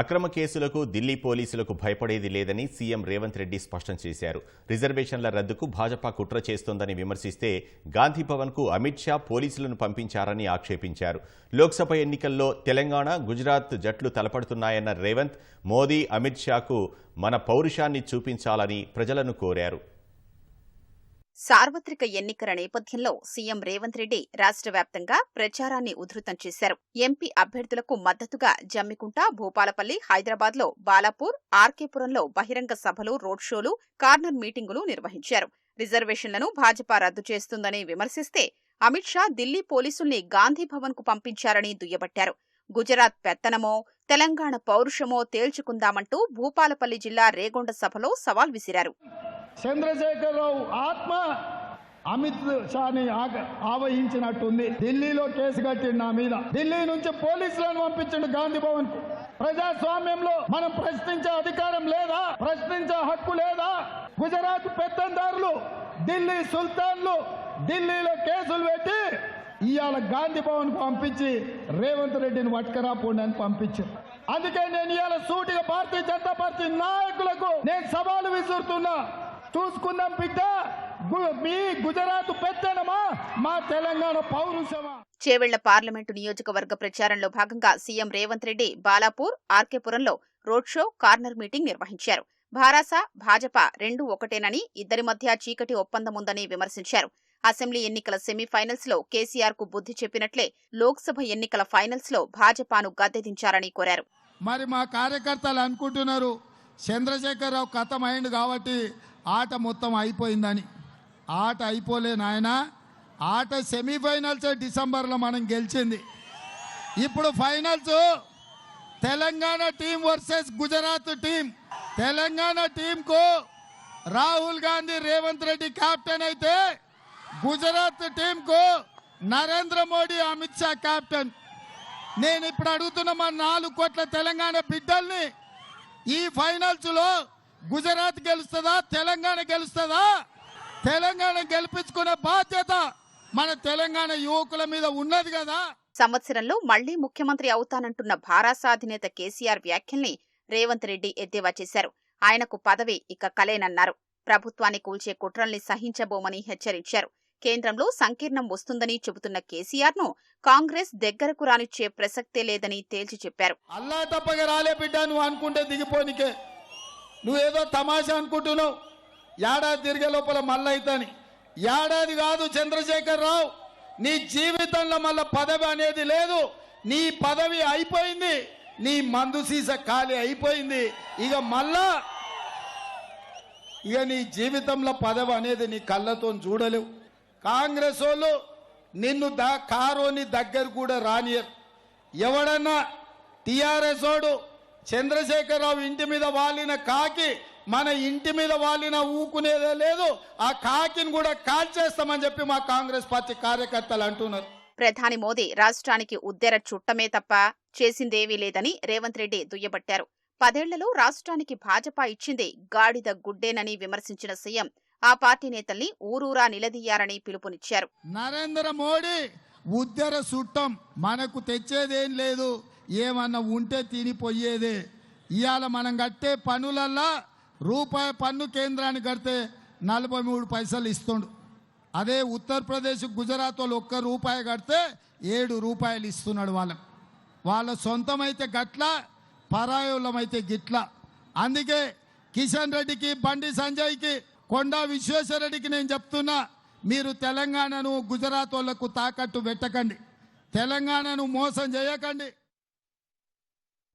అక్రమ కేసులకు ఢిల్లీ పోలీసులకు భయపడేది లేదని సీఎం రేవంత్ రెడ్డి స్పష్టం చేశారు. రిజర్వేషన్ల రద్దుకు భాజపా కుట్ర చేస్తోందని విమర్శిస్తే గాంధీభవన్కు అమిత్ షా పోలీసులను పంపించారని ఆక్షేపించారు. లోక్సభ ఎన్నికల్లో తెలంగాణ గుజరాత్ జట్లు తలపడుతున్నాయన్న రేవంత్ మోదీ అమిత్ షాకు మన పౌరుషాన్ని చూపించాలని ప్రజలను కోరారు. సార్వత్రిక ఎన్నికల నేపథ్యంలో సీఎం రేవంత్ రెడ్డి రాష్ట్ర వ్యాప్తంగా ప్రచారాన్ని ఉధృతం చేశారు. ఎంపీ అభ్యర్థులకు మద్దతుగా జమ్మికుంట భూపాలపల్లి హైదరాబాద్లో బాలాపూర్ ఆర్కేపురంలో బహిరంగ సభలు రోడ్ షోలు కార్నర్ మీటింగులు నిర్వహించారు. రిజర్వేషన్లను భాజపా రద్దు చేస్తుందని విమర్శిస్తే అమిత్ షా ఢిల్లీ పోలీసుల్ని గాంధీభవన్కు కు పంపించారని దుయ్యబట్టారు. గుజరాత్ పెత్తనమో తెలంగాణ పౌరుషమో తేల్చుకుందామంటూ భూపాలపల్లి జిల్లా రేగొండ సభలో సవాల్ విసిరారు. చంద్రశేఖరరావు ఆత్మ అమిత్ షాని ఆవహించినట్టుంది. ఢిల్లీలో కేసు కట్టిండు నా మీద. ఢిల్లీ నుంచి పోలీసులను పంపించిండు గాంధీ భవన్కు ప్రజాస్వామ్యంలో మనం ప్రశ్నించే అధికారం లేదా? ప్రశ్నించే హక్కు లేదా? గుజరాత్ పెత్తందారులు ఢిల్లీ సుల్తాన్లు ఢిల్లీలో కేసులు పెట్టి ఇవాళ గాంధీ భవన్కు పంపించి రేవంత్ రెడ్డిని పట్టుకరాపోండి అని పంపించారు. అందుకే నేను ఇవాళ సూటిగా భారతీయ జనతా పార్టీ నాయకులకు నేను సవాలు విసురుతున్నా. చూసుకుందాం బిడ్డ మీ గుజరాత్ పెత్తనమా? మా తెలంగాణ పౌరుషమా? చేవెళ్ళ పార్లమెంటు నియోజకవర్గ ప్రచారంలో భాగంగా సీఎం రేవంత్ రెడ్డి బాలాపూర్ ఆర్కేపురంలో రోడ్ షో కార్నర్ మీటింగ్ నిర్వహించారు. భారాస భాజపా రెండు ఒకటేనని ఇద్దరి మధ్య చీకటి ఒప్పందముందని విమర్శించారు. అసెంబ్లీ ఎన్నికల సెమీఫైనల్స్లో కేసీఆర్కు బుద్ధి చెప్పినట్లే లోక్సభ ఎన్నికల ఫైనల్స్లో భాజపాను గద్దెదించారని కోరారు. మరి మా కార్యకర్తలు అనుకుంటున్నారు చంద్రశేఖరరావు కథం అయింది కాబట్టి ఆట మొత్తం అయిపోయిందని. ఆట అయిపోలే నాయన. ఆట సెమీఫైనల్స్ డిసెంబర్లో మనం గెలిచింది. ఇప్పుడు finals. Telangana team versus Gujarat team. Telangana టీంకు Rahul Gandhi Revanth Reddy captain అయితే గుజరాత్ టీంకు నరేంద్ర మోడీ అమిత్ షా కెప్టెన్ నేను ఇప్పుడు అడుగుతున్న మా నాలుగు కోట్ల తెలంగాణ బిడ్డల్ని ఈ ఫైనల్స్లో గుజరాత్ గెలుస్తుందా తెలంగాణ గెలుస్తుందా? తెలంగాణ గెలిపించుకునే బాధ్యత మన తెలంగాణ యువకుల మీద ఉన్నది కదా. సంవత్సరంలో మళ్ళీ ముఖ్యమంత్రి అవుతానంటున్న భారాస అధినేత కేసీఆర్ వ్యాఖ్యల్ని రేవంత్ రెడ్డి ఎద్దేవా చేశారు. ఆయనకు పదవి ఇక కలేనన్నారు. ప్రభుత్వాన్ని కూల్చే కుట్రల్ని సహించబోమని హెచ్చరించారు. కేంద్రంలో సంకీర్ణం వస్తుందని చెబుతున్న కేసీఆర్ను కాంగ్రెస్ దగ్గరకు రానిచ్చే ప్రసక్తే లేదని తేల్చి చెప్పారు. అల్లా తప్పగా రాలే బిడ్డ నువ్వు అనుకుంటే దిగిపోనికే. నువ్వేదో తమాషా అనుకుంటున్నావు. ఏడాది తిరిగే లోపల మళ్ళీ ఏడాది కాదు చంద్రశేఖర్ రావు నీ జీవితంలో మళ్ళీ పదవి అనేది లేదు. నీ పదవి అయిపోయింది. నీ మందు సీస ఖాళీ అయిపోయింది. ఇక మళ్ళా ఇక నీ జీవితంలో పదవి అనేది నీ కళ్ళతో చూడలేవు. కాంగ్రెస్ వాళ్ళు నిన్ను దా కారోని దగ్గర కూడా రానియరు. ఎవడన్నా టిఆర్ఎస్ వాడు చంద్రశేఖరరావు ఇంటి మీద వాలిన కాకి మన ఇంటి మీద వాలిన ఊకునేదే లేదు. ఆ కాకిని కూడా కాల్చేస్తామని చెప్పి మా కాంగ్రెస్ పార్టీ కార్యకర్తలు అంటున్నారు. ప్రధాని మోదీ రాష్ట్రానికి ఉద్దెర చుట్టమే తప్ప చేసిందేవీ లేదని రేవంత్ రెడ్డి దుయ్యబట్టారు. పదేళ్ళలో రాష్ట్రానికి భాజపా ఇచ్చింది గాడిద గుడ్డేనని విమర్శించిన సీఎం ఆ పార్టీ నేతల్ని ఊరూరా నిలదీయారని పిలుపునిచ్చారు. నరేంద్ర మోడీ ఉద్దర సుట్టం మనకు తెచ్చేదేం లేదు. ఏమన్నా ఉంటే తినిపోయేదే. ఇవాళ మనం కట్టే పనులల్లా రూపాయి పన్ను కేంద్రాన్ని కడితే నలభై మూడు పైసలు ఇస్తుండు. అదే ఉత్తరప్రదేశ్ గుజరాత్ వాళ్ళు ఒక్క రూపాయి కడితే ఏడు రూపాయలు ఇస్తున్నాడు వాళ్ళకి వాళ్ళ సొంతమైతే గట్ల పరాయులమైతే గిట్ల. అందుకే కిషన్ రెడ్డికి బండి సంజయ్కి కొండా విశ్వేశ్వరరెడ్డికి నేను చెప్తున్నా మీరు తెలంగాణను గుజరాత్ వాళ్ళకు తాకట్టు పెట్టకండి. తెలంగాణను మోసం చేయకండి.